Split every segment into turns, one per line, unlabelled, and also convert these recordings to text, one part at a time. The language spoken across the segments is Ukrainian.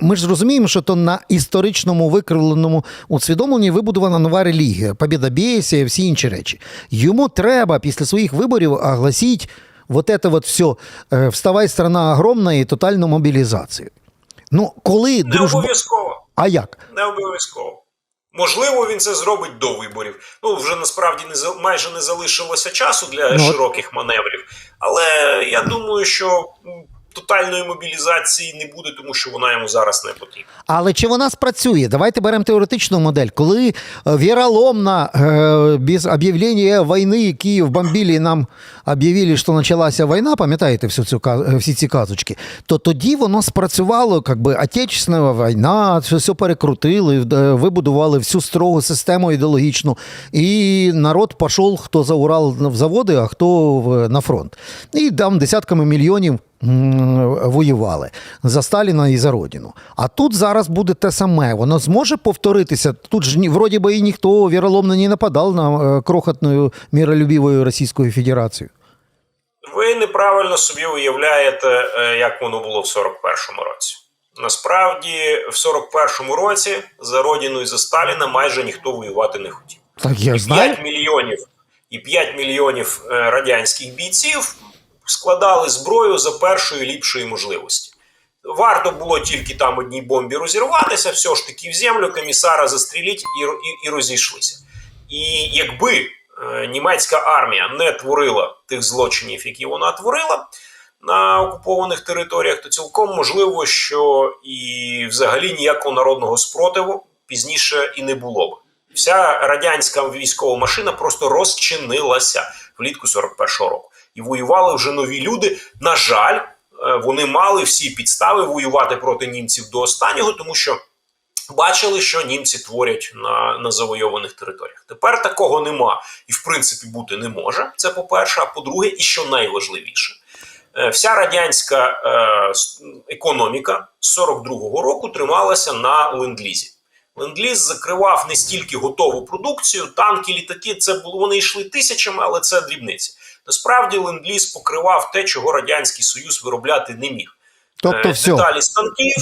Ми ж розуміємо, що то на історичному викривленому усвідомленні вибудована нова релігія, побєдобєсія і всі інші речі. Йому треба після своїх виборів оголосити вот это вот все, вставай, страна огромна і тотальну мобілізацію. Ну, коли
Не
дружба.
обов'язково.
А як?
Не обов'язково. Можливо, він це зробить до виборів. Ну вже насправді не майже не залишилося часу для
Ну,
широких маневрів. Але я думаю, що тотальної мобілізації не буде, тому що вона йому зараз не потрібна.
Але чи вона спрацює? Давайте беремо теоретичну модель. Коли е, віроломно е, без об'явлення війни Київ бомбили, і нам об'явили, що почалася війна, пам'ятаєте всю цю, е, всі ці казочки, то тоді воно спрацювало, як би Отечественна війна, все перекрутили, вибудували всю строгу систему ідеологічну, і народ пішов, хто за Урал в заводи, а хто на фронт. І там десятками мільйонів воювали за Сталіна і за Родину. А тут зараз буде те саме. Воно зможе повторитися. Тут ж вроді би і ніхто віроломно не нападав на е, крохотну миролюбиву Російську Федерацію.
Ви неправильно собі уявляєте, е, як воно було в 41-му році. Насправді, в 41-му році за Родину і за Сталіна майже ніхто воювати не хотів.
Так я знаю.
5 мільйонів і 5 мільйонів е, радянських бійців складали зброю за першої ліпшої можливості. Варто було тільки там одній бомбі розірватися, все ж таки в землю, комісара застріліть і, і, і розійшлися. І якби е, німецька армія не творила тих злочинів, які вона творила на окупованих територіях, то цілком можливо, що і взагалі ніякого народного спротиву пізніше і не було б. Вся радянська військова машина просто розчинилася влітку 41-го року. І воювали вже нові люди. На жаль, е, вони мали всі підстави воювати проти німців до останнього, тому що бачили, що німці творять на, на завойованих територіях. Тепер такого нема і, в принципі, бути не може. Це по-перше. А по-друге, і що найважливіше, е, вся радянська е, економіка з 42-го року трималася на ленд-лізі. Ленд-ліз закривав не стільки готову продукцію, танки, літаки. Це було вони йшли тисячами, але це дрібниці. Насправді ленд-ліз покривав те, чого радянський союз виробляти не міг.
Тобто,
Е,
все.
деталі станків.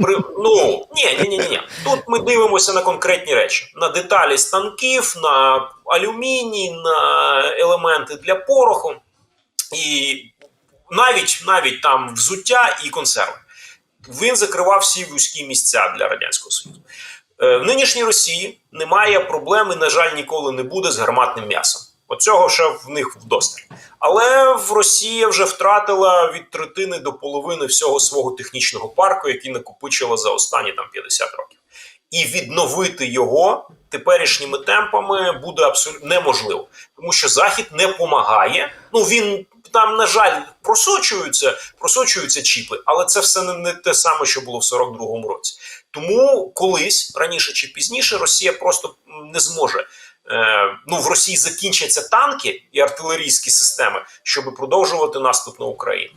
При, ну ні, ні, ні, ні. Тут ми дивимося на конкретні речі: на деталі станків, на алюміній, на елементи для пороху, і навіть навіть там взуття і консерви. Він закривав всі вузькі місця для радянського союзу. Е, В нинішній Росії немає проблеми, на жаль, ніколи не буде з гарматним м'ясом. Оцього ще в них вдосталь. Але в Росія вже втратила від третини до половини всього свого технічного парку, який накопичила за останні там 50 років. І відновити його теперішніми темпами буде абсолютно неможливо, тому що Захід не допомагає. Ну він там, на жаль, просочуються, просочуються чіпи, але це все не, те саме, що було в 42-му році. Тому колись раніше чи пізніше Росія просто не зможе. Ну, в Росії закінчаться танки і артилерійські системи, щоб продовжувати наступ на Україну.